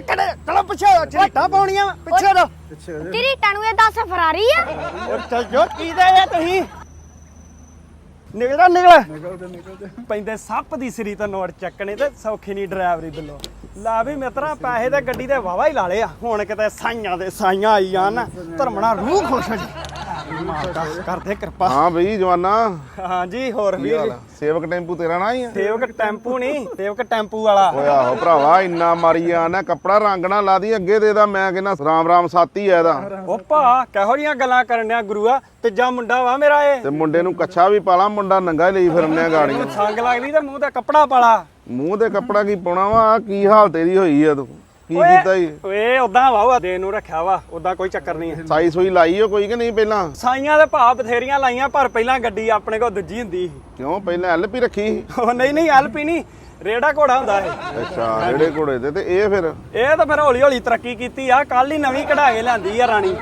ਕਿਹੜੇ ਚਲੋ ਪਿੱਛੇ ਹੋ, ਝਰੀਟਾਂ ਪਾਉਣੀਆਂ ਪਿੱਛੇ ਰੋ ਝਰੀਟਾਂ ਨੂੰ ਇਹ ਦੱਸ ਫਰਾਰੀ ਆ? ਉਹ ਚੱਲ ਜੋ ਕੀ ਦੇ ਆ ਤੁਸੀਂ? ਨਿਕਲਦਾ ਨਿਕਲ। ਨਿਕਲਦੇ ਨਿਕਲਦੇ। ਪੈਂਦੇ ਸੱਪ ਦੀ ਸਰੀ ਤੋਂ ਨੋਟ ਚੱਕਣੇ ਤੇ ਸੌਖੀ ਨਹੀਂ ਡਰਾਈਵਰੀ ਬਿੱਲੋ। ਲਾ ਵੀ ਮਿੱਤਰਾ ਪੈਸੇ ਤੇ ਗੱਡੀ ਦੇ ਵਾਵਾ ਹੀ ਲਾ ਲਏ ਆ। ਹੁਣ ਕਿਤੇ ਸਾਈਆਂ ਦੇ ਸਾਈਆਂ ਆਈ ਜਾਣ ਧਰਮਣਾ ਰੂਹ ਖੁਸ਼ ਹੋ ਜੀ ਮਾਤਾ ਕਰਦੇ ਕਿਰਪਾ। ਹਾਂ ਬਈ ਜਵਾਨਾ। ਹਾਂਜੀ ਹੋਰ ਕੀ ਹਾਲ ਆ? ਸੇਵਕ ਟੈਂਪੂ ਤੇਰਾ ਨਾ ਹੀ ਆ? ਸੇਵਕ ਟੈਂਪੂ ਨਹੀਂ ਸੇਵਕ ਟੈਂਪੂ ਵਾਲਾ। ਓਏ ਆਹੋ ਭਰਾਵਾ ਇੰਨਾ ਮਾਰੀ ਆਣਾ ਕੱਪੜਾ ਰੰਗ ਨਾ ਲਾ ਦੀ ਅੱਗੇ ਦੇ ਦਾ ਮੈਂ ਕਹਿੰਦਾ ਰਾਮ ਰਾਮ ਸਾਥੀ ਐ ਇਹਦਾ। ਉਹ ਭਾ ਕਿਹੋ ਜੀਆਂ ਗੱਲਾਂ ਕਰਨ ਡਿਆ ਗੁਰੂਆ? ਤੀਜਾ ਮੁੰਡਾ ਵਾ ਮੇਰਾ ਇਹ। ਤੇ ਮੁੰਡੇ ਨੂੰ ਕੱਛਾ ਵੀ ਪਾਲਾ ਮੁੰਡਾ ਨੰਗਾ ਹੀ ਲਈ ਫਿਰਨੇ ਆ ਗਾੜੀਆਂ। ਸੰਗ ਲੱਗਦੀ ਤੇ ਮੂੰਹ ਤੇ ਕੱਪੜਾ ਪਾਲਾ। ਮੂੰਹ ਤੇ ਕੱਪੜਾ ਕੀ ਪਾਉਣਾ ਵਾ? ਆਹ ਕੀ ਹਾਲ ਤੇਰੀ ਹੋਈ ਆ ਤੂੰ? ਕੀ ਕੀਤਾ ਈ ਓਏ ਉਦਾਂ ਵਾਹ ਦੇ ਨੂੰ ਰੱਖਿਆ ਵਾ ਉਦਾਂ ਕੋਈ ਚੱਕਰ ਨਹੀਂ ਹੈ। ਸਾਈ ਸੂਈ ਲਾਈ ਓ ਕੋਈ ਕਿ ਨਹੀਂ ਪਹਿਲਾਂ? ਸਾਈਆਂ ਦੇ ਭਾ ਬਥੇਰੀਆਂ ਲਾਈਆਂ ਪਰ ਪਹਿਲਾਂ ਗੱਡੀ ਆਪਣੇ ਕੋਲ ਦੂਜੀ ਹੁੰਦੀ ਸੀ। ਕਿਉਂ? ਪਹਿਲਾਂ ਐਲਪੀ ਰੱਖੀ ਸੀ? ਉਹ ਨਹੀਂ ਨਹੀਂ ਐਲਪੀ ਨਹੀਂ। ਰੇੜਾ ਘੋੜਾ ਹੁੰਦਾ ਇਹ। ਅੱਛਾ ਜਿਹੜੇ ਘੋੜੇ ਤੇ ਤੇ ਇਹ ਫਿਰ? ਇਹ ਤਾਂ ਫਿਰ ਹੌਲੀ ਹੌਲੀ ਤਰੱਕੀ ਕੀਤੀ ਆ। ਕੱਲ ਹੀ ਨਵੀਂ ਕਢਾ ਕੇ ਲਿਆਂਦੀ ਆ ਰਾਣੀ।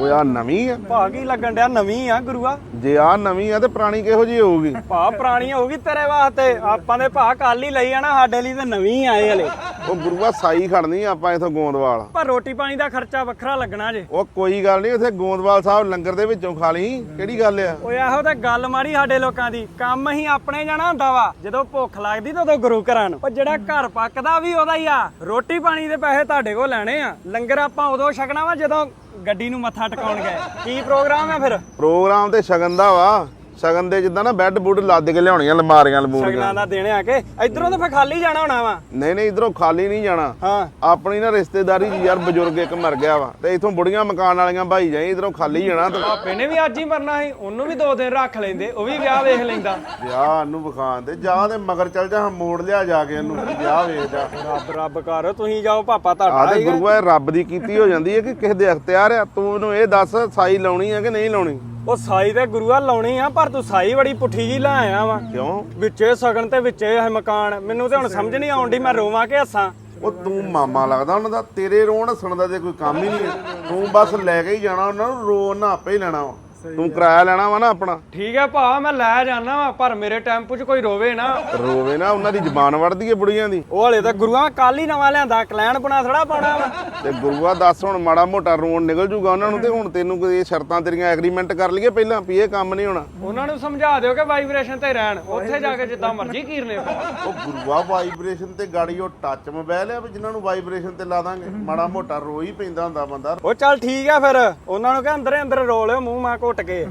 ਓਏ ਆ ਨਵੀਂ ਆ? ਭਾ ਕੀ ਲੱਗਣ ਡਿਆ? ਨਵੀਂ ਆ ਗੁਰੂਆ। ਜੇ ਆ ਨਵੀਂ ਆ ਤੇ ਪੁਰਾਣੀ ਕਿਹੋ ਜੀ ਹੋਊਗੀ? ਭਾ ਪੁਰਾਣੀ ਹੋਊਗੀ ਤੇਰੇ ਵਾਸਤੇ। ਆਪਾਂ ਦੇ ਭਾ ਕੱਲ ਹੀ ਲਈ ਆਣਾ ਸਾਡੇ ਲਈ ਤੇ ਨਵੀਂ ਆਏ ਹਲੇ। ਉਹ ਗੁਰੂਆ ਸਾਈ ਖੜਨੀ ਆ ਆਪਾਂ ਇਥੋਂ ਗੋਂਦਵਾਲ। ਪਰ ਰੋਟੀ ਪਾਣੀ ਦਾ ਖਰਚਾ ਵੱਖਰਾ ਲੱਗਣਾ ਜੇ। ਉਹ ਕੋਈ ਗੱਲ ਨਹੀਂ ਉੱਥੇ ਗੋਂਦਵਾਲ ਸਾਹਿਬ ਲੰਗਰ ਦੇ ਵਿੱਚੋਂ ਖਾ ਲਈ। ਕਿਹੜੀ ਗੱਲ ਆ? ਓਏ ਇਹੋ ਤਾਂ ਗੱਲ ਮਾਰੀ ਸਾਡੇ ਲੋਕਾਂ ਦੀ। ਕੰਮ ਹੀ ਆਪਣੇ ਜਾਣਾ ਹੁੰਦਾ ਵਾ। ਜਦੋਂ ਭੁੱਖ ਲੱਗਦੀ ਤਾਂ ਉਦੋਂ ਗੁਰੂ ਨੂੰ। ਉਹ ਜਿਹੜਾ ਘਰ ਪੱਕਦਾ ਵੀ ਉਹਦਾ ਹੀ ਆ। ਰੋਟੀ ਪਾਣੀ ਦੇ ਪੈਸੇ ਤੁਹਾਡੇ ਕੋਲ ਲੈਣੇ ਆ। ਲੰਗਰ ਆਪਾਂ ਉਦੋਂ ਛਕਣਾ ਵਾ ਜਦੋਂ ਗੱਡੀ ਨੂੰ ਮੱਥਾ ਟਿਕਾਉਣ ਗਏ। ਕੀ ਪ੍ਰੋਗਰਾਮ ਹੈ ਫਿਰ? ਪ੍ਰੋਗਰਾਮ ਤੇ ਸ਼ਗਨ ਦਾ ਵਾ। ਸ਼ਗਨ ਦੇ ਜਿੱਦਾਂ ਨਾ ਬੈੱਡ ਬੁੱਡ ਲੱਦ ਕੇ ਲਿਆਉਣੀਆਂ ਲਮਾਰੀਆਂ ਲਮੂਰੀਆਂ ਸਗਨਾਂ ਦਾ ਦੇਣੇ ਆ ਕੇ ਇਧਰੋਂ ਤਾਂ ਫਿਰ ਖਾਲੀ ਜਾਣਾ ਹੋਣਾ ਵਾ। ਨਹੀਂ ਨਹੀਂ ਇਧਰੋਂ ਖਾਲੀ ਨਹੀਂ ਜਾਣਾ। ਹਾਂ। ਆਪਣੀ ਨਾ ਰਿਸ਼ਤੇਦਾਰੀ 'ਚ ਯਾਰ ਬਜ਼ੁਰਗ ਇੱਕ ਮਰ ਗਿਆ ਵਾ ਤੇ ਇਥੋਂ ਬੁੜੀਆਂ ਮਕਾਨ ਵਾਲੀਆਂ ਭਾਈ ਜਾਈ ਇਧਰੋਂ ਖਾਲੀ ਜਾਣਾ ਤੇ ਭਾਪੇ ਨੇ ਵੀ ਅੱਜ ਹੀ ਮਰਨਾ ਸੀ ਉਹਨੂੰ ਵੀ ਦੋ ਦਿਨ ਰੱਖ ਲੈਂਦੇ ਉਹ ਵੀ ਵਿਆਹ ਵੇਖ ਲੈਂਦਾ। ਵਿਆਹ ਨੂੰ ਵਿਖਾਣ ਤੇ ਜਾ ਤੇ ਮਗਰ ਚੱਲ ਜਾ ਮੋੜ ਲਿਆ ਜਾ ਕੇ ਇਹਨੂੰ ਵਿਆਹ ਵੇਖ ਜਾ। ਰੱਬ ਰੱਬ ਕਰ ਤੁਸੀਂ ਜਾਓ ਪਾਪਾ ਤੁਹਾਡਾ ਆ ਤੇ ਹੀ ਆ। ਗੁਰੂਆ ਇਹ ਰੱਬ ਦੀ ਕੀਤੀ ਹੋ ਜਾਂਦੀ ਹੈ ਕਿ ਕਿਸੇ ਦੇ ਅਖਤਿਆਰ ਆ ਤੂੰ ਮੈਨੂੰ ਇਹ ਦੱਸ ਸਾਈ ਲਾਉਣੀ ਹੈ ਕਿ ਨਹੀਂ ਲਾਉਣੀ? ਉਹ ਸਾਈ ਤੇ ਗੁਰੂਆ ਲਾਉਣੀ ਆ ਪਰ ਤੂੰ ਸਾਈ ਬੜੀ ਪੁੱਠੀ ਜੀ ਲੈ ਆਇਆ ਵਾ। ਕਿਉਂ? ਵਿੱਚੇ ਸਗਨ ਤੇ ਵਿੱਚੇ ਇਹ ਮਕਾਨ। ਮੈਨੂੰ ਤੇ ਹੁਣ ਸਮਝ ਨਹੀਂ ਆਉਂਦੀ ਮੈਂ ਰੋਵਾਂ ਕਿ ਹੱਸਾਂ। ਉਹ ਤੂੰ ਮਾਮਾ ਲੱਗਦਾ ਉਹਨਾਂ ਦਾ ਤੇਰੇ ਰੋਣ ਹੱਸਣ ਦਾ ਤੇ ਕੋਈ ਕੰਮ ਹੀ ਨਹੀਂ ਹੈ। ਤੂੰ ਬਸ ਲੈ ਕੇ ਹੀ ਜਾਣਾ ਉਹਨਾਂ ਨੂੰ ਰੋ ਉਹਨਾਂ ਆਪੇ ਹੀ ਲੈਣਾ ਵਾ। ਤੂੰ ਕਿਰਾਇਆ ਲੈਣਾ ਵਾ ਨਾ ਆਪਣਾ? ਠੀਕ ਹੈ ਭਾ ਮੈਂ ਲੈ ਜਾਣਾ ਵਾ ਪਰ ਮੇਰੇ ਟੈਂਪੂ 'ਚ ਕੋਈ ਰੋਵੇ ਨਾ। ਰੋਵੇ ਨਾ ਉਹਨਾਂ ਦੀ ਜ਼ਬਾਨ ਵੜਦੀ ਹੈ ਬੁੜੀਆਂ ਦੀ। ਉਹ ਹਲੇ ਤਾਂ ਗੁਰੂਆ ਕੱਲ ਹੀ ਨਵਾਂ ਲਿਆਂਦਾ ਕਲੈਣ ਬਣਾ ਥੜਾ ਪਾਉਣਾ ਵਾ। ਤੇ ਗੁਰੂਆ ਦੱਸ ਹੁਣ ਮਾੜਾ ਮੋਟਾ ਰੋਣ ਨਿਕਲ ਜੂਗਾ ਉਹਨਾਂ ਨੂੰ ਤੇ ਹੁਣ ਤੈਨੂੰ ਕੋਈ ਇਹ ਸ਼ਰਤਾਂ ਤੇਰੀਆਂ ਐਗਰੀਮੈਂਟ ਕਰ ਲਈਏ ਪਹਿਲਾਂ ਵੀ ਇਹ ਕੰਮ ਨਹੀਂ ਹੋਣਾ। ਉਹਨਾਂ ਨੂੰ ਸਮਝਾ ਦਿਓ ਕਿ ਵਾਈਬ੍ਰੇਸ਼ਨ ਤੇ ਰਹਿਣ ਉੱਥੇ ਜਾ ਕੇ ਜਿੱਦਾਂ ਮਰਜ਼ੀ ਕੀਰਨੇ ਉਹ ਗੁਰੂਆ ਵਾਈਬ੍ਰੇਸ਼ਨ ਤੇ ਗਾੜੀ ਉਹ ਟੱਚ ਮੋਬਾਈਲ ਆ ਵੀ ਜਿਨ੍ਹਾਂ ਨੂੰ ਵਾਈਬ੍ਰੇਸ਼ਨ ਤੇ ਲਾ ਦਾਂਗੇ। ਮਾੜਾ ਮੋਟਾ ਰੋ ਹੀ ਪੈਂਦਾ ਹੁੰਦਾ ਬੰਦਾ। ਉਹ ਚੱਲ ਠੀਕ ਆ ਫਿਰ ਉਹਨਾਂ ਨੂੰ ਕਿ ਅੰਦਰੇ ਅੰਦਰ ਰੋ ਲਿਓ ਮੂੰਹ ਮਾ ਘੁੱਟ ਕੇ।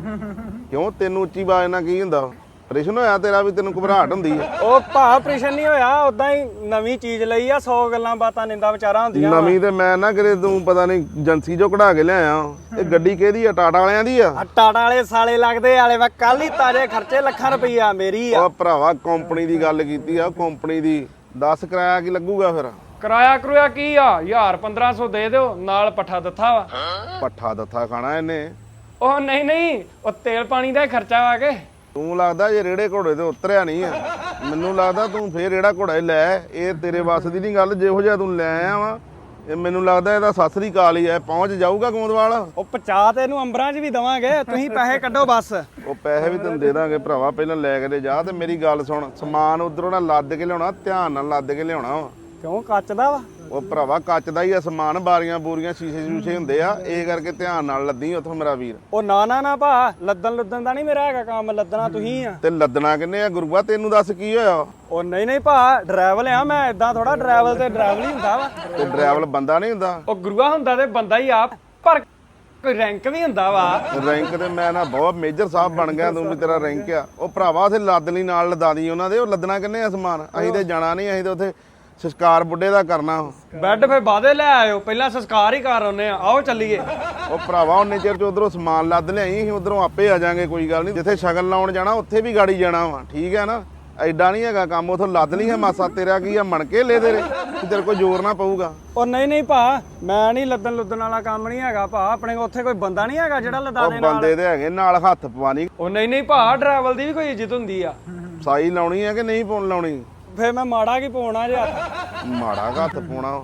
ਕਿਉਂ? ਤੈਨੂੰ ਉੱਚੀ ਆਵਾਜ਼ ਨਾਲ ਕੀ ਹੁੰਦਾ? ਆਪਰੇਸ਼ਨ ਹੋਇਆ ਤੇਰਾ ਵੀ ਤੈਨੂੰ ਘਬਰਾਹਟ ਹੁੰਦੀ ਹੈ ਉਹ ਭਾ ਆਪਰੇਸ਼ਨ ਨਹੀਂ ਹੋਇਆ ਉਦਾਂ ਹੀ ਨਵੀਂ ਚੀਜ਼ ਲਈ ਆ 100 ਗੱਲਾਂ ਬਾਤਾਂ ਨਿੰਦਾ ਵਿਚਾਰਾ ਹੁੰਦੀਆਂ ਵਾਂ। ਨਵੀਂ ਤੇ ਮੈਂ ਨਾ ਕਿਤੇ ਤੂੰ ਪਤਾ ਨਹੀਂ ਏਜੰਸੀ ਚੋਂ ਕਢਾ ਕੇ ਲਿਆਇਆ। ਇਹ ਗੱਡੀ ਕਿਹਦੀ ਆ? ਟਾਟਾ ਵਾਲਿਆਂ ਦੀ ਆ? ਆ ਟਾਟਾ ਵਾਲੇ ਸਾਲੇ ਲੱਗਦੇ ਵਾਲੇ ਵਾ ਕੱਲ ਹੀ ਤਾਜੇ ਖਰਚੇ ਲੱਖਾਂ ਰੁਪਈਆ ਮੇਰੀ ਆ। ਉਹ ਭਰਾਵਾ ਕੰਪਨੀ ਦੀ ਗੱਲ ਕੀਤੀ ਆ ਕੰਪਨੀ ਦੀ। 10 ਕਿਰਾਇਆ ਕੀ ਲੱਗੂਗਾ ਫਿਰ? ਕਿਰਾਇਆ ਕਰੂਆ ਕੀ ਆ? 1000 1500 ਦੇ ਦਿਓ ਨਾਲ ਪੱਠਾ ਦਿੱਤਾ ਵਾ। ਪੱਠਾ ਦੱਥਾ ਖਾਣਾ ਇਹਨੇ। ਉਹ ਨਹੀਂ ਨਹੀਂ ਉਹ ਤੇਲ ਪਾਣੀ ਦਾ ਹੀ ਖਰਚਾ ਵਾ ਕੇ। ਤੂੰ ਲੱਗਦਾ ਜੇ ਰੇੜੇ ਘੋੜੇ ਤੇ ਉਤਰਿਆ ਨਹੀਂ ਆ। ਮੈਨੂੰ ਲੱਗਦਾ ਤੂੰ ਫੇਰ ਰੇੜਾ ਘੋੜਾ ਹੀ ਲੈ। ਇਹ ਤੇਰੇ ਵੱਸ ਦੀ ਨਹੀਂ ਗੱਲ ਜਿਹੋ ਜਿਹਾ ਤੂੰ ਲੈ ਆਇਆ ਵਾ। ਇਹ ਮੈਨੂੰ ਲੱਗਦਾ ਇਹਦਾ ਸਸਰੀ ਕਾਲ ਹੀ ਐ ਪਹੁੰਚ ਜਾਊਗਾ ਗੋਂਦਵਾਲ? ਉਹ ਪਚਾ ਤੇ ਇਹਨੂੰ ਅੰਬਰਾਂ 'ਚ ਵੀ ਦਵਾਂਗੇ। ਤੁਸੀਂ ਪੈਸੇ ਕੱਢੋ ਬਸ। ਉਹ ਪੈਸੇ ਵੀ ਤੈਨੂੰ ਦੇ ਦਾਂਗੇ ਭਰਾਵਾ ਪਹਿਲਾਂ ਲੈ ਕੇ ਤੇ ਜਾ ਤੇ ਮੇਰੀ ਗੱਲ ਸੁਣ। ਸਮਾਨ ਉਧਰੋਂ ਨਾ ਲੱਦ ਕੇ ਲਿਆਉਣਾ ਧਿਆਨ ਨਾਲ ਲੱਦ ਕੇ ਲਿਆਉਣਾ ਵਾ। ਕਿਉਂ ਕੱਚ ਦਾ ਵਾ? ਉਹ ਭਰਾਵਾ ਕੱਚ ਦਾ ਹੀ ਆ ਸਮਾਨ ਬਾਰੀਆਂ ਬੂਰੀਆਂ ਸ਼ੀਸ਼ੇ ਸ਼ੂਸ਼ੇ ਹੁੰਦੇ ਆ। ਇਹ ਕਰਕੇ ਧਿਆਨ ਨਾਲ ਲੱਦੀ ਉੱਥੋਂ ਮੇਰਾ ਵੀਰ। ਉਹ ਨਾ ਨਾ ਨਾ ਭਾ ਲੱਦਣ ਲੁੱਦਣ ਦਾ ਨਹੀਂ ਮੇਰਾ ਹੈਗਾ ਕੰਮ ਲੱਦਣਾ ਤੁਸੀਂ ਆ। ਤੇ ਲੱਦਣਾ ਕਿੰਨੇ ਆ ਗੁਰੂਆ ਤੈਨੂੰ ਦੱਸ ਕੀ ਹੋਇਆ? ਉਹ ਨਹੀਂ ਨਹੀਂ ਭਾ ਡਰਾਈਵਲ ਆ ਮੈਂ ਇਦਾਂ ਥੋੜਾ ਡਰਾਈਵਲ ਤੇ ਡਰਾਈਵਲ ਹੀ ਹੁੰਦਾ ਵਾ। ਤੇ ਡਰਾਈਵਰ ਬੰਦਾ ਨਹੀਂ ਹੁੰਦਾ? ਉਹ ਗੁਰੂਆ ਹੁੰਦਾ ਤੇ ਬੰਦਾ ਹੀ ਆ ਪਰ ਕੋਈ ਰੈਂਕ ਵੀ ਹੁੰਦਾ ਵਾ। ਰੈਂਕ ਤੇ ਮੈਂ ਨਾ ਬਹੁਤ ਮੇਜਰ ਸਾਹਿਬ ਬਣ ਗਿਆ ਤੂੰ ਵੀ ਤੇਰਾ ਰੈਂਕ ਆ। ਉਹ ਭਰਾਵਾ ਉਥੇ ਲੱਦ ਲਈ ਨਾਲ ਲਦਾ ਦੀ ਉਹਨਾਂ ਦੇ ਉਹ ਲੱਦਣਾ ਕਿੰਨੇ ਆ ਸਮਾਨ? ਅਸੀਂ ਤੇ ਜਾਣਾ ਨਹੀਂ ਅਸੀਂ ਤੇ ਉਥੇ ਸੰਸਕਾਰ ਬੁੱਢੇ ਦਾ ਕਰਨਾ ਬੈੱਡ ਫੇ ਬਾਦੇ ਲੈ ਆਇਓ ਪਹਿਲਾਂ ਸੰਸਕਾਰ ਹੀ ਕਰ ਆਉਨੇ ਆ ਆਓ ਚੱਲੀਏ। ਉਹ ਭਰਾਵਾ ਉਹਨੇ ਚਿਰ ਚ ਉਧਰੋਂ ਸਮਾਨ ਲੱਦ ਲਿਆਈ ਅਸੀਂ ਉਧਰੋਂ ਆਪੇ ਆ ਜਾਾਂਗੇ ਕੋਈ ਗੱਲ ਨਹੀਂ। ਜਿੱਥੇ ਸ਼ਗਨ ਲਾਉਣ ਜਾਣਾ ਉੱਥੇ ਵੀ ਗਾੜੀ ਜਾਣਾ ਵਾ। ਠੀਕ ਹੈ ਨਾ? ਐਡਾ ਨਹੀਂ ਹੈਗਾ ਕੰਮ ਉਥੋਂ ਲੱਦ ਲਈ ਹੈ ਮਾਸਾ ਤੇਰਾ ਕੀ ਆ? ਮਣਕੇ ਲੈ ਤੇਰੇ। ਕਿ ਤੇਰੇ ਕੋਈ ਜ਼ੋਰ ਨਾ ਪਊਗਾ। ਉਹ ਨਹੀਂ ਨਹੀਂ ਭਾ ਮੈਂ ਨਹੀਂ ਲੱਦਣ ਲੁੱਦਣ ਵਾਲਾ ਕੰਮ ਨਹੀਂ ਹੈਗਾ ਭਾ। ਆਪਣੇ ਕੋਲ ਉੱਥੇ ਕੋਈ ਬੰਦਾ ਨਹੀਂ ਹੈਗਾ ਜਿਹੜਾ ਲਦਾ ਉਹ ਦੇ ਨਾਲ। ਬੰਦੇ ਤੇ ਹੈਗੇ ਨਾਲ ਹੱਥ ਪਵਾਣੀ ਉਹ ਨਹੀਂ ਨਹੀਂ ਭਾ ਡਰਾਈਵਲ ਦੀ ਵੀ ਕੋਈ ਇੱਜ਼ਤ ਹੁੰਦੀ ਆ। ਸਾਈ ਲਾਉਣੀ ਹੈ ਕਿ ਨਹੀਂ ਪਾਉਣ ਲਾਉਣੀ? ਫੇ ਮੈਂ ਮਾੜਾ ਕੀ ਪਾਉਣਾ ਜੇ ਮਾੜਾ ਕੁ ਹੱਥ ਪਾਉਣਾ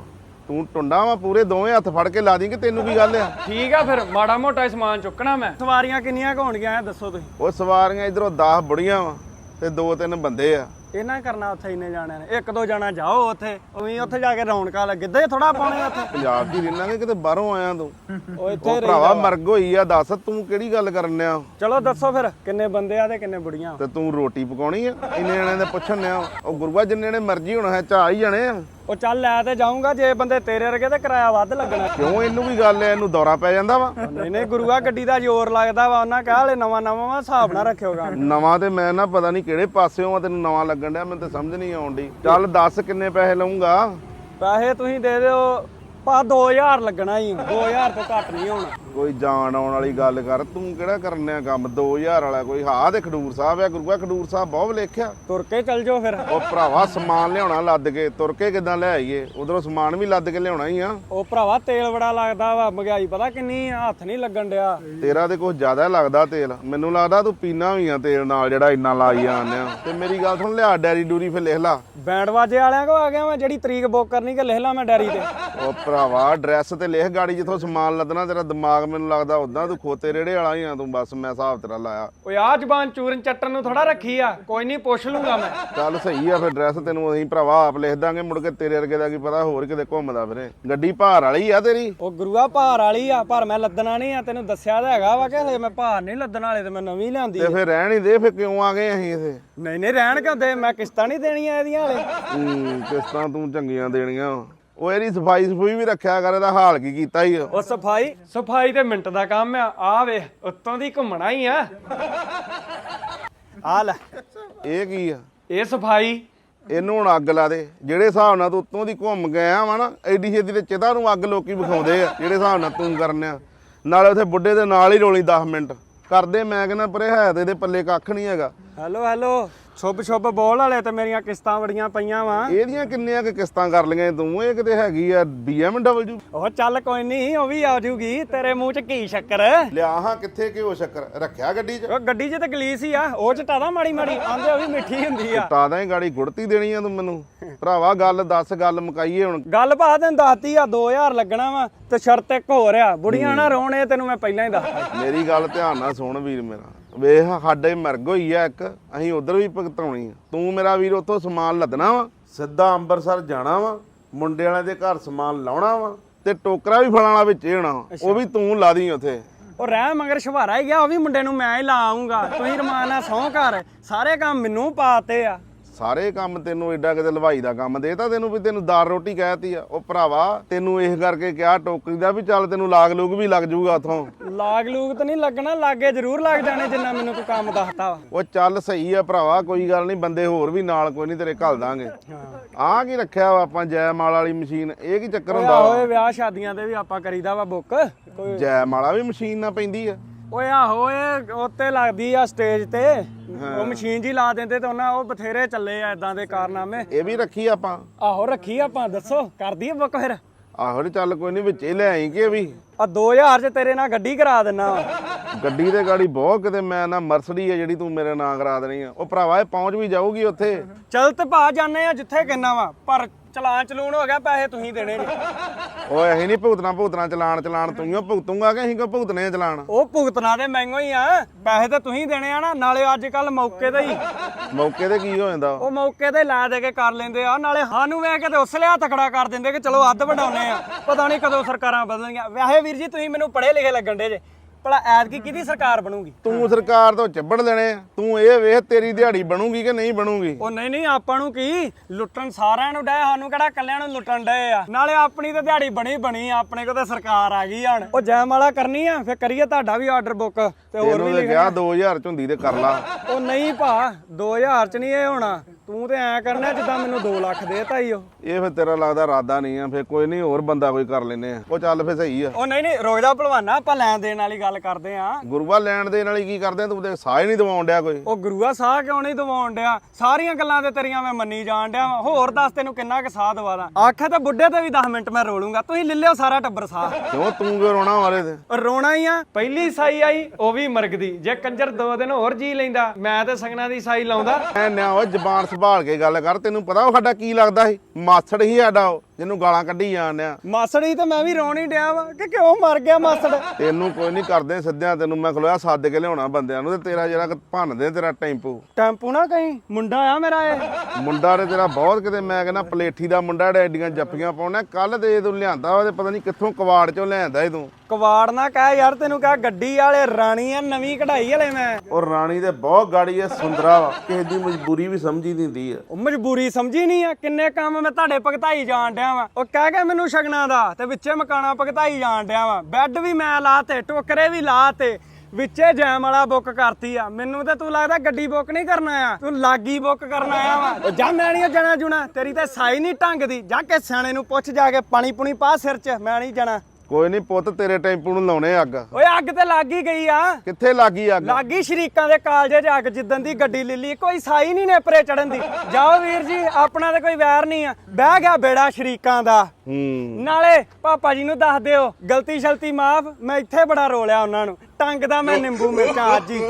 ਤੂੰ ਟੁੰਡਾ ਵਾ ਪੂਰੇ ਦੋਵੇਂ ਹੱਥ ਫੜ ਕੇ ਲਾ ਦੀ ਕਿ ਤੈਨੂੰ ਕੀ ਗੱਲ ਆ? ਠੀਕ ਆ ਫਿਰ ਮਾੜਾ ਮੋਟਾ ਹੀ ਸਮਾਨ ਚੁੱਕਣਾ ਮੈਂ। ਸਵਾਰੀਆਂ ਕਿੰਨੀਆਂ ਕੁ ਹੋਣਗੀਆਂ ਦੱਸੋ ਤੁਸੀਂ? ਉਹ ਸਵਾਰੀਆਂ ਇਧਰੋਂ 10 ਬੁੜੀਆਂ ਵਾ ਤੇ ਦੋ ਤਿੰਨ ਬੰਦੇ ਆ। ਇਹਨਾਂ ਕਰਨਾ ਉੱਥੇ ਇੰਨੇ ਜਾਣਿਆਂ ਨੇ। ਇੱਕ ਦੋ ਜਣਾ ਜਾਓ ਉੱਥੇ। ਉਹੀ ਉੱਥੇ ਜਾ ਕੇ ਰੌਣਕਾਂ ਲੱਗੇ। ਗਿੱਧੇ ਥੋੜਾ ਪਾਉਣੇ ਉੱਥੇ। ਪੰਜਾਬ 'ਚ ਹੀ ਰਹਿਣਾਗੇ ਕਿਤੇ ਬਾਹਰੋਂ ਆਇਆ ਤੂੰ। ਉਹ ਇੱਥੇ ਭਰਾਵਾ ਮਰਗ ਹੋਈ ਆ ਦੱਸ ਤੂੰ ਕਿਹੜੀ ਗੱਲ ਕਰਨ ਆ ਚਲੋ ਦੱਸੋ ਫਿਰ ਕਿੰਨੇ ਬੰਦੇ ਆ ਤੇ ਕਿੰਨੇ ਬੁੜੀਆਂ? ਤੇ ਤੂੰ ਰੋਟੀ ਪਕਾਉਣੀ ਆ? ਇੰਨੇ ਜਣਿਆਂ ਦੇ ਪੁੱਛਣ ਆ ਉਹ ਗੁਰੂਆ ਜਿੰਨੇ ਨੇ ਮਰਜ਼ੀ ਹੋਣਾ ਹੈ ਚਾਹ ਹੀ ਜਾਣੇ ਆ। ਉਹ ਚੱਲ ਲੈ ਤੇ ਜਾਊਂਗਾ ਜੇ ਬੰਦੇ ਤੇਰੇ ਵਰਗੇ ਤੇ ਕਿਰਾਇਆ ਵੱਧ ਲੱਗਣਾ। ਕਿਉਂ? ਇਹਨੂੰ ਵੀ ਗੱਲ ਐ ਇਹਨੂੰ ਦੌਰਾ ਪੈ ਜਾਂਦਾ ਵਾ। ਨਹੀਂ ਨਹੀਂ ਗੁਰੂਆ ਗੱਡੀ ਦਾ ਜ਼ੋਰ ਲੱਗਦਾ ਵਾ ਉਹਨਾਂ ਕਹਾ ਹਲੇ ਨਵਾਂ ਨਵਾਂ ਵਾ ਹਿਸਾਬ ਨਾਲ ਰੱਖਿਓਗਾ ਨਵਾਂ ਤੇ ਮੈਂ ਨਾ ਪਤਾ ਨਹੀਂ ਕਿਹੜੇ ਪਾਸਿਓਂ ਆ ਤੈਨੂੰ ਨਵਾਂ ਲੱਗਣ ਡਿਆ ਮੈਨੂੰ ਤੇ ਸਮਝ ਨਹੀਂ ਆਉਣ ਡਈ। ਚੱਲ ਦੱਸ ਕਿੰਨੇ ਪੈਸੇ ਲਊਂਗਾ? ਪੈਸੇ ਤੁਸੀਂ ਦੇ ਦਿਓ ਪਾ 2000 ਲੱਗਣਾ ਹੀ 2000 ਤੋਂ ਘੱਟ ਨਹੀਂ ਹੋਣਾ। ਕੋਈ ਜਾਣ ਆਉਣ ਵਾਲੀ ਗੱਲ ਕਰ ਤੂੰ ਕਿਹੜਾ ਕਰਨਿਆ ਕੰਮ? 2000 ਵਾਲਾ ਕੋਈ ਹਾਂ ਤੇ ਖਡੂਰ ਸਾਹਿਬ ਆ ਗੁਰੂਆ ਖਡੂਰ ਸਾਹਿਬ ਬਹੁਤ ਲੇਖਿਆ ਤੁਰ ਕੇ ਚੱਲ ਜਾਓ ਫਿਰ। ਉਹ ਭਰਾਵਾ ਸਮਾਨ ਲਿਆਉਣਾ ਲੱਦ ਕੇ ਤੁਰ ਕੇ ਕਿਦਾਂ ਲੈ ਆਈਏ? ਉਧਰੋਂ ਸਮਾਨ ਵੀ ਲੱਦ ਕੇ ਲਿਆਉਣਾ ਹੀ ਆ। ਉਹ ਭਰਾਵਾ ਤੇਲ ਬੜਾ ਲੱਗਦਾ ਵਾ ਮਹਿੰਗਾਈ ਪਤਾ ਕਿੰਨੀ ਆ ਹੱਥ ਨਹੀਂ ਲੱਗਣ ਡਿਆ। ਤੇਰਾ ਤੇ ਕੁਝ ਜ਼ਿਆਦਾ ਲੱਗਦਾ ਤੇਲ। ਮੈਨੂੰ ਲੱਗਦਾ ਤੂੰ ਪੀਣਾ ਵੀ ਆ ਤੇਲ ਨਾਲ ਜਿਹੜਾ ਇੰਨਾ ਲਾਈ ਜਾਂਦੇ ਆ। ਤੇ ਮੇਰੀ ਗੱਲ ਸੁਣ ਲਿਆ ਡੈਰੀ ਡੂਰੀ ਫੇ ਲਿਖ ਲਾ। ਬੈਂਡ ਵਾਜੇ ਵਾਲਿਆਂ ਕੋ ਆ ਗਿਆ ਮੈਂ ਜਿਹੜੀ ਤਰੀਕ ਬੁੱਕ ਕਰਨੀ ਕਿ ਲਿਖ ਲਾ ਮੈਂ ਡੈਰੀ ਤੇ। ਉਹ ਭਰਾਵਾ ਐਡਰੈਸ ਤੇ ਲਿਖ ਗਾੜੀ ਜਿੱਥੋਂ ਸਮਾਨ ਲੱਦਣਾ ਤੇਰਾ ਦਿਮਾਗ ਮੈਨੂੰ ਲੱਗਦਾ ਉਦਾਂ ਤੂੰ ਖੋਤੇ ਰੇੜੇ ਵਾਲਾ ਹੀ ਆ ਤੂੰ ਬਸ ਮੈਂ ਹਿਸਾਬ ਤੇਰਾ ਲਾਇਆ। ਓਏ ਆ ਜ਼ਬਾਨ ਚੂਰਨ ਚੱਟਣ ਨੂੰ ਥੋੜਾ ਰੱਖੀ ਆ ਕੋਈ ਨਹੀਂ ਪੁੱਛ ਲੂੰਗਾ ਮੈਂ। ਚੱਲ ਸਹੀ ਆ ਫਿਰ ਐਡਰੈਸ ਤੈਨੂੰ ਅਸੀਂ ਭਰਾਵਾ ਆਪ ਲਿਖ ਦਾਂਗੇ ਮੁੜ ਕੇ ਤੇਰੇ ਵਰਗੇ ਦਾ ਕੀ ਪਤਾ ਹੋਰ ਕਿਤੇ ਘੁੰਮਦਾ ਫਿਰੇ। ਗੱਡੀ ਭਾਰ ਵਾਲੀ ਆ ਤੇਰੀ? ਉਹ ਗੁਰੂਆ ਭਾਰ ਵਾਲੀ ਆ ਪਰ ਮੈਂ ਲੱਦਣਾ ਨਹੀਂ ਆ ਤੈਨੂੰ ਦੱਸਿਆ ਤਾਂ ਹੈਗਾ ਵਾ ਕਿ ਹਲੇ ਮੈਂ ਭਾਰ ਨਹੀਂ ਲੱਦਣ ਵਾਲੇ ਤੇ ਮੈਂ ਨਵੀਂ ਲਿਆਂਦੀ ਤੇ ਫਿਰ ਰਹਿਣ ਹੀ ਦੇ ਫਿਰ ਕਿਉਂ ਆ ਗਏ ਅਸੀਂ ਇਥੇ? ਨਹੀਂ ਨਹੀਂ ਰਹਿਣ ਕਿਉਂ ਦੇ? ਮੈਂ ਕਿਸ਼ਤਾਂ ਨਹੀਂ ਦੇਣੀਆਂ ਇਹਦੀਆਂ ਹਲੇ। ਹੂੰ ਕਿਸ਼ਤਾਂ ਤੂੰ ਚੰਗੀਆਂ ਦੇਣੀਆਂ। ਉਹ ਇਹਦੀ ਸਫ਼ਾਈ ਸਫੂਈ ਵੀ ਰੱਖਿਆ ਕਰ ਇਹਦਾ ਹਾਲ ਕੀ ਕੀਤਾ ਹੀ ਉਹ ਸਫ਼ਾਈ ਸਫ਼ਾਈ ਤੇ ਮਿੰਟ ਦਾ ਕੰਮ ਆ। ਆ ਵੇ ਉੱਤੋਂ ਦੀ ਘੁੰਮਣਾ ਹੀ ਆ। ਆ ਲੈ। ਇਹ ਕੀ ਆ? ਇਹ ਸਫ਼ਾਈ। ਇਹਨੂੰ ਹੁਣ ਅੱਗ ਲਾ ਦੇ। ਜਿਹੜੇ ਹਿਸਾਬ ਨਾਲ ਤੂੰ ਉੱਤੋਂ ਦੀ ਘੁੰਮ ਗਿਆ ਵਾ ਨਾ ਐਡੀ ਛੇਤੀ ਤੇ ਚਿਤਾ ਨੂੰ ਅੱਗ ਲੋਕੀ ਵਿਖਾਉਂਦੇ ਆ ਜਿਹੜੇ ਹਿਸਾਬ ਨਾਲ ਤੂੰ ਕਰਨਿਆ ਨਾਲੇ ਉਥੇ ਬੁੱਢੇ ਦੇ ਨਾਲ ਹੀ ਰੋਲੀ 10 ਮਿੰਟ। ਕਰਦੇ ਮੈਂ ਕਹਿੰਦਾ ਪਰੇ ਹੈ ਤੇ ਇਹਦੇ ਪੱਲੇ ਕੱਖ ਨਹੀਂ ਹੈਗਾ। Hello hello. ਸ਼ੁਭ ਸ਼ੁਭ ਬੋਲ ਵਾਲੇ ਤੇ ਮੇਰੀਆਂ ਕਿਸ਼ਤਾਂ ਬੜੀਆਂ ਪਈਆਂ ਵਾ। ਇਹਦੀਆਂ ਕਿੰਨੀਆਂ ਕਿ ਕਿਸ਼ਤਾਂ ਕਰ ਲਈਆਂ? ਤੂੰ ਇਹ ਕਿਤੇ ਹੈਗੀ ਆ BMW ਉਹ ਚੱਲ ਕੋਈ ਨਹੀਂ ਉਹ ਵੀ ਆ ਜਾਊਗੀ ਤੇਰੇ ਮੂੰਹ 'ਚ ਘੀ ਸ਼ੱਕਰ? ਲਿਆ ਹਾਂ ਕਿੱਥੇ ਘਿਓ ਸ਼ੱਕਰ? ਰੱਖਿਆ ਗੱਡੀ 'ਚ? ਉਹ ਗੱਡੀ 'ਚ ਤੇ ਗਲੀਸ ਹੀ ਆ ਉਹ ਚ ਟਾਦਾ ਮਾੜੀ ਮਾੜੀ ਆਂਦੇ ਉਹ ਵੀ ਮਿੱਠੀ ਹੁੰਦੀ ਆ। ਟਾਦਾ ਹੀ ਗਾੜੀ ਗੁੜਤੀ ਦੇਣੀ ਆ ਤੂੰ ਮੈਨੂੰ। ਭਰਾਵਾ ਗੱਲ ਦੱਸ ਗੱਲ ਮੁਕਾਈਏ ਹੁਣ। ਗੱਲ ਭਾ ਤੈਨੂੰ ਦੱਸਤੀ ਆ 2000 ਲੱਗਣਾ ਵਾ ਤੇ ਸ਼ਰਤ ਇੱਕ ਹੋਰ ਆ। ਬੁੜੀਆਂ ਨਾ ਰੋਣ ਤੈਨੂੰ ਮੈਂ ਪਹਿਲਾਂ ਹੀ ਦੱਸਤਾ। ਮੇਰੀ ਗੱਲ ਧਿਆਨ ਨਾਲ ਸੁਣ ਵੀਰ ਮੇਰਾ। ਵੇਖ, ਸਾਡੇ ਮਰਗ ਹੋਈ ਆ ਇੱਕ। ਅਸੀਂ ਉਧਰ ਵੀ ਭੁਗਤਾਉਣੀ ਆ। ਤੂੰ ਮੇਰਾ ਵੀਰ ਉੱਥੋਂ ਸਮਾਨ ਲੱਦਣਾ ਵਾ। ਸਿੱਧਾ ਅੰਮ੍ਰਿਤਸਰ ਜਾਣਾ ਵਾ। ਮੁੰਡੇ ਵਾਲਿਆਂ ਦੇ ਘਰ ਸਮਾਨ ਲਾਉਣਾ ਵਾ। ਤੇ ਟੋਕਰਾ ਵੀ ਫੜਨ ਵਾਲਾ ਵਿੱਚ ਹੀ ਹੋਣਾ ਵਾ। ਉਹ ਵੀ ਤੂੰ ਲਾ ਦੀ ਉੱਥੇ। ਉਹ ਰਹਿ, ਮਗਰ ਸ਼ਵਾਰਾ ਹੀ ਗਿਆ। ਉਹ ਵੀ ਮੁੰਡੇ ਨੂੰ ਮੈਂ ਹੀ ਲਾ ਆਉਂਗਾ ਤੁਸੀਂ ਰਮਾਨਾ ਸਹੁੰ ਘਰ। ਸਾਰੇ ਕੰਮ ਮੈਨੂੰ ਪਾਤੇ ਆ। ਸਾਰੇ ਕੰਮ ਤੈਨੂੰ ਏਡਾ ਕਿਤੇ ਲਵਾਈ ਦਾ ਕੰਮ ਦੇਤਾ ਤੈਨੂੰ ਵੀ ਤੈਨੂੰ ਦਾਰ ਰੋਟੀ ਕਹਿਤੀ ਆ। ਉਹ ਭਰਾਵਾ ਤੈਨੂੰ ਇਸ ਕਰਕੇ ਕਿਹਾ ਟੋਕਰੀ ਦਾ ਵੀ ਚੱਲ ਤੈਨੂੰ ਲਾਗ ਲੂਗ ਵੀ ਲੱਗ ਜਾਊਗਾ ਉਥੋਂ। ਲਾਗ ਲੂਗ ਤਾਂ ਨਹੀਂ ਲੱਗਣਾ ਲਾਗੇ ਜ਼ਰੂਰ ਲੱਗ ਜਾਣੇ ਜਿੰਨਾ ਮੈਨੂੰ ਤੂੰ ਕੰਮ ਦੱਸਤਾ ਵਾ। ਉਹ ਚੱਲ ਸਹੀ ਆ ਭਰਾਵਾ ਕੋਈ ਗੱਲ ਨਹੀਂ ਬੰਦੇ ਹੋਰ ਵੀ ਨਾਲ ਕੋਈ ਨਹੀਂ ਤੇਰੇ ਘੱਲ ਦਾਂਗੇ। ਆਹ ਕੀ ਰੱਖਿਆ ਵਾ ਆਪਾਂ ਜੈਮਾਲ ਵਾਲੀ ਮਸ਼ੀਨ? ਇਹ ਕੀ ਚੱਕਰ ਹੁੰਦਾ ਇਹ ਵਿਆਹ ਸ਼ਾਦੀਆਂ ਤੇ ਵੀ ਆਪਾਂ ਕਰੀਦਾ ਵਾ ਬੁੱਕ। ਕੋਈ ਜੈਮਾਲ ਵਾਲਾ ਵੀ ਮਸ਼ੀਨ ਨਾਲ ਪੈਂਦੀ ਆ। ਓਏ ਆਹੋ ਇਹ ਉੱਤੇ ਲੱਗਦੀ ਆ ਸਟੇਜ ਤੇ। ਉਹ ਮਸ਼ੀਨ ਜੀ ਲਾ ਦਿੰਦੇ ਤੇ ਉਹਨਾਂ ਉਹ ਬਥੇਰੇ ਚੱਲੇ ਆ ਇਦਾਂ ਦੇ ਕਾਰਨਾਮੇ। ਇਹ ਵੀ ਰੱਖੀ ਆਪਾਂ। ਆਹੋ ਰੱਖੀ ਆਪਾਂ ਦੱਸੋ ਕਰਦੀ ਬੁੱਕ ਫਿਰ? ਆਹੋ ਤੇ ਚੱਲ ਕੋਈ ਨਹੀਂ ਵਿੱਚੇ ਲੈ ਆਈ ਕਿ ਵੀ? ਆ 2000 ਚ ਤੇਰੇ ਨਾਲ ਗੱਡੀ ਕਰਾ ਵਾ ਗੱਡੀ ਤੇ ਗਾੜੀ ਬਹੁਤ ਕਿਤੇ ਮੈਂ ਨਾ ਮਰਸਡੀ ਆ ਜਿਹੜੀ ਤੂੰ ਮੇਰੇ ਨਾਂ ਕਰਾ ਦੇਣੀ ਆ। ਉਹ ਭਰਾਵਾ ਇਹ ਪਹੁੰਚ ਵੀ ਜਾਊਗੀ ਉੱਥੇ। ਚੱਲ ਤੇ ਭਾ ਜਾਣੇ ਆ ਜਿੱਥੇ ਕਿੰਨਾ ਵਾ ਪਰ ਚਲਾਨ ਚਲੂਣ ਹੋ ਗਿਆ ਪੈਸੇ ਤੁਸੀਂ ਦੇਣੇ ਜੀ ਓਏ ਅਸੀਂ ਨਹੀਂ ਭੁਗਤਣਾ ਭੁਗਤਣਾ ਚਲਾਨ ਚਲਾਨ ਤੂੰ ਹੀ ਭੁਗਤੂਗਾ ਕਿ ਅਸੀਂ ਕੋ ਭੁਗਤਨੇ ਆ ਚਲਾਨ? ਉਹ ਭੁਗਤਣਾ ਦੇ ਮਹਿੰਗੋ ਹੀ ਆ ਪੈਸੇ ਤਾਂ ਤੁਸੀਂ ਦੇਣੇ ਆ ਨਾ ਨਾਲੇ ਅੱਜ ਕੱਲ ਮੌਕੇ ਤੇ ਹੀ। ਮੌਕੇ ਤੇ ਕੀ ਹੋ ਜਾਂਦਾ? ਉਹ ਮੌਕੇ ਤੇ ਲਾ ਦੇ ਕੇ ਕਰ ਲੈਂਦੇ ਆ ਨਾਲੇ ਸਾਨੂੰ ਵੇਖ ਕੇ ਤੇ ਉਸ ਲਿਆ ਤਕੜਾ ਕਰ ਦਿੰਦੇ ਕਿ ਚਲੋ ਅੱਧ ਵਡਾਉਨੇ ਆ। ਪਤਾ ਨਹੀਂ ਕਦੋਂ ਸਰਕਾਰਾਂ ਬਦਲਣਗੀਆਂ। ਵੈਸੇ ਵੀਰ ਜੀ ਤੁਸੀਂ ਮੈਨੂੰ ਪੜ੍ਹੇ ਲਿਖੇ ਲੱਗਣ ਦੇ ਜੇ। ਭਲਾ ਐਤਕੀ ਕਿਹਦੀ ਸਰਕਾਰ ਬਣੂਗੀ? ਤੂੰ ਸਰਕਾਰ ਤੋਂ ਚੱਬੜ ਲੈਣੇ ਆ। ਤੂੰ ਇਹ ਵੇਖ ਤੇਰੀ ਦਿਹਾੜੀ ਬਣੂਗੀ ਕਿ ਨਹੀਂ ਬਣੂਗੀ? ਉਹ ਨਹੀਂ ਨਹੀਂ ਆਪਾਂ ਨੂੰ ਕੀ? ਲੁੱਟਣ ਸਾਰਿਆਂ ਨੂੰ ਡਏ ਸਾਨੂੰ ਕਿਹੜਾ ਕੱਲਿਆਂ ਨੂੰ ਲੁੱਟਣ ਡਏ ਆ? ਨਾਲੇ ਆਪਣੀ ਤਾਂ ਦਿਹਾੜੀ ਬਣੀ ਬਣੀ ਆ ਆਪਣੇ ਕੋਲ ਤਾਂ ਸਰਕਾਰ ਆ ਗਈ ਹਣ। ਉਹ ਜੈਮਾਲਾ ਕਰਨੀ ਆ ਫੇਰ ਕਰੀਏ ਤੁਹਾਡਾ ਵੀ ਆਰਡਰ ਬੁੱਕ ਤੇ ਹੋਰ ਵੀ ਇਹਨੂੰ ਤੇ ਕਿਹਾ 2000 ਝੁੰਦੀ ਤੇ ਕਰ ਲਾ। ਉਹ ਨਹੀਂ ਭਾ 2000 ਚ ਨਹੀਂ ਇਹ ਹੋਣਾ। ਤੂੰ ਤੇ ਐ ਕਰਨਾ ਜਿੱਦਾਂ ਮੈਨੂੰ 2 ਲੱਖ ਦੇਤਾ ਹੀ ਉਹ। ਇਹ ਫਿਰ ਤੇਰਾ ਲੱਗਦਾ ਇਰਾਦਾ ਨਹੀਂ ਆ ਫਿਰ ਕੋਈ ਨਹੀਂ ਹੋਰ ਬੰਦਾ ਕੋਈ ਕਰ ਲੈਨੇ ਆ। ਉਹ ਚੱਲ ਫਿਰ ਸਹੀ ਆ। ਉਹ ਨਹੀਂ ਨਹੀਂ ਰੋਜ਼ ਦਾ ਭਲਵਾਨਾ ਆਪਾਂ ਲੈਣ ਦੇਣ ਵਾਲੀ ਗੱਲ ਕਰਦੇ ਆ। ਗੁਰੂਆ ਲੈਣ ਦੇ ਨਾਲ ਹੀ ਕੀ ਕਰਦੇ ਆ? ਤੂੰ ਤੇ ਸਾਹ ਹੀ ਨਹੀਂ ਦਵਾਉਣ ਡਿਆ ਕੋਈ। ਉਹ ਗੁਰੂਆ ਸਾਹ ਕਿਉਂ ਨਹੀਂ ਦਵਾਉਣ ਡਿਆ? ਸਾਰੀਆਂ ਗੱਲਾਂ ਤੇ ਤੇਰੀਆਂ ਮੈਂ ਮੰਨੀ ਜਾਣ ਡਿਆ ਵਾਂ। ਹੋਰ ਦੱਸ ਤੈਨੂੰ ਕਿੰਨਾ ਕੁ ਸਾਹ ਦਵਾਦਾ ਆਖਿਆ ਤਾਂ ਬੁੱਢੇ ਤੇ ਵੀ 10 ਮਿੰਟ ਮੈਂ ਰੋਲੂੰਗਾ। ਤੁਸੀਂ ਲੈ ਲਿਓ ਸਾਰਾ ਟੱਬਰ ਸਾਹ। ਕਿਉਂ? ਤੂੰ ਕਿਉਂ ਰੋਣਾ ਮਾਰੇ ਤੇ? ਰੋਣਾ ਹੀ ਆ। ਪਹਿਲੀ ਸਾਈ ਆਈ ਉਹ ਵੀ ਮਰਗਦੀ। ਜੇ ਕੰਜਰ ਦੋ ਦਿਨ ਹੋਰ ਜੀ ਲੈਂਦਾ ਮੈਂ ਤੇ ਸੰਗਣਾ ਦੀ ਸਾਈ ਲਾਉਂਦਾ। ਐ ਨਾ ਉਹ ਜ਼ਬਾਨ ਸੰਭਾਲ ਕੇ ਗੱਲ ਕਰ, ਤੈਨੂੰ ਪਤਾ ਉਹ ਸਾਡਾ ਕੀ ਲੱਗਦਾ ਸੀ? ਮਾਸੜ ਹੀ ਸਾਡਾ ਉਹ। ਜਿਹਨੂੰ ਗਾਲਾਂ ਕੱਢੀ ਜਾਂਦੇ ਆ। ਮਾਸੜੀ ਤੇ ਮੈਂ ਵੀ ਰੋਣ ਡਿਆ ਵਾ ਕਿ ਕਿਉਂ ਮਰ ਗਿਆ ਮਾਸੜ? ਤੈਨੂੰ ਕੋਈ ਨਹੀਂ ਕਰਦੇ ਸਿੱਧਿਆਂ ਤੈਨੂੰ ਮੈਂ ਖਲੋਇਆ ਸੱਦ ਕੇ ਲਿਆਉਣਾ ਬੰਦਿਆਂ ਨੂੰ ਤੇ ਤੇਰਾ ਜਿਹੜਾ ਭੰਨਦੇ ਤੇਰਾ ਟੈਂਪੂ। ਟੈਂਪੂ ਨਾ ਕਹੀਂ ਮੁੰਡਾ ਆ ਮੇਰਾ ਇਹ। ਮੁੰਡਾ ਤੇ ਤੇਰਾ ਬਹੁਤ ਕਿਤੇ ਮੈਂ ਕਹਿੰਦਾ ਪਲੇਠੀ ਦਾ ਮੁੰਡਾ ਜਿਹੜਾ ਐਡੀਆਂ ਜੱਫੀਆਂ ਪਾਉਣਾ ਕੱਲ ਤੇ ਤੂੰ ਲਿਆਂਦਾ ਵਾ ਤੇ ਪਤਾ ਨਹੀਂ ਕਿੱਥੋਂ ਕਵਾੜ ਚੋਂ ਲਿਆਂਦਾ ਏ ਤੂੰ। ਕਵਾੜ ਨਾ ਕਹਿ ਯਾਰ ਤੈਨੂੰ ਕਹ ਗੱਡੀ ਵਾਲੇ ਰਾਣੀ ਆ ਨਵੀਂ ਕਢਾਈ ਵਾਲੇ ਮੈਂ। ਔਰ ਰਾਣੀ ਤੇ ਬਹੁਤ ਗਾੜੀ ਐ ਸੁੰਦਰਾ ਵਾ ਕਿਸੇ ਦੀ ਮਜਬੂਰੀ ਵੀ ਸਮਝੀ ਦਿੰਦੀ ਆ। ਉਹ ਮਜਬੂਰੀ ਸਮਝੀ ਨਹੀਂ ਆ ਕਿੰਨੇ ਕੰਮ ਮੈਂ ਤੁਹਾਡੇ ਭਗਤਾਈ ਜਾਣ ਡਿਆ ਵਾਂ। ਉਹ ਕਹਿ ਕੇ ਮੈਨੂੰ ਸ਼ਗਨਾਂ ਦਾ ਤੇ ਵਿੱਚੇ ਮਕਾਨਾ ਭਗਤਾਈ ਜਾਣ ਡਿਆ ਵਾਂ। ਬੈੱਡ ਵੀ ਮੈਂ ਲਾਤੇ ਟੋਕਰੇ ਵੀ ਲਾਤੇ ਵਿੱਚੇ ਜੈਮ ਵਾਲਾ ਬੁੱਕ ਕਰਤੀ ਆ। ਮੈਨੂੰ ਤੇ ਤੂੰ ਲੱਗਦਾ ਗੱਡੀ ਬੁੱਕ ਨਹੀਂ ਕਰਨਾ ਆ ਤੂੰ ਲਾਗੀ ਬੁੱਕ ਕਰਨਾ ਆਇਆ ਵਾ। ਜਾ ਮੈਂ ਨਹੀਂ ਜਾਣਾ ਜੁਣਾ। ਤੇਰੀ ਤੇ ਸਾਈ ਨਹੀਂ ਢੰਗ ਦੀ ਜਾ ਕੇ ਸਿਆਣੇ ਨੂੰ ਪੁੱਛ, ਜਾ ਕੇ ਪਾਣੀ ਪੁਣੀ ਪਾ ਸਿਰ 'ਚ। ਮੈਂ ਨਹੀਂ ਜਾਣਾ। ਕੋਈ ਨਹੀਂ ਪੁੱਤ ਤੇਰੇ ਟੈਂਪੂ ਨੂੰ ਲਾਉਣੇ ਅੱਗ। ਓਏ ਅੱਗ ਤੇ ਲੱਗ ਹੀ ਗਈ ਆ। ਕਿੱਥੇ ਲੱਗੀ ਅੱਗ? ਲੱਗੀ ਸ਼ਰੀਕਾਂ ਦੇ ਕਾਲਜੇ 'ਚ ਅੱਗ ਜਿੱਦਣ ਦੀ ਗੱਡੀ ਲਿੱਲੀ ਕੋਈ ਸਾਈ ਨਹੀਂ ਨੇਪਰੇ ਚੜਨ ਦੀ। ਜਾਓ ਵੀਰ ਜੀ ਆਪਣਾ ਤੇ ਕੋਈ ਵੈਰ ਨਹੀਂ ਆ। ਬਹਿ ਗਿਆ ਬੇੜਾ ਸ਼ਰੀਕਾਂ ਦਾ। ਹੂੰ। ਨਾਲੇ ਪਾਪਾ ਜੀ ਨੂੰ ਦੱਸ ਦਿਓ ਗਲਤੀ ਸ਼ਲਤੀ ਮਾਫ। ਮੈਂ ਇੱਥੇ ਬੜਾ ਰੋਲਿਆ ਉਹਨਾਂ ਨੂੰ। ਟੰਗ ਦਾ ਮੈਂ ਨਿੰਬੂ ਮਿਰਚਾਂ ਅੱਜ ਹੀ।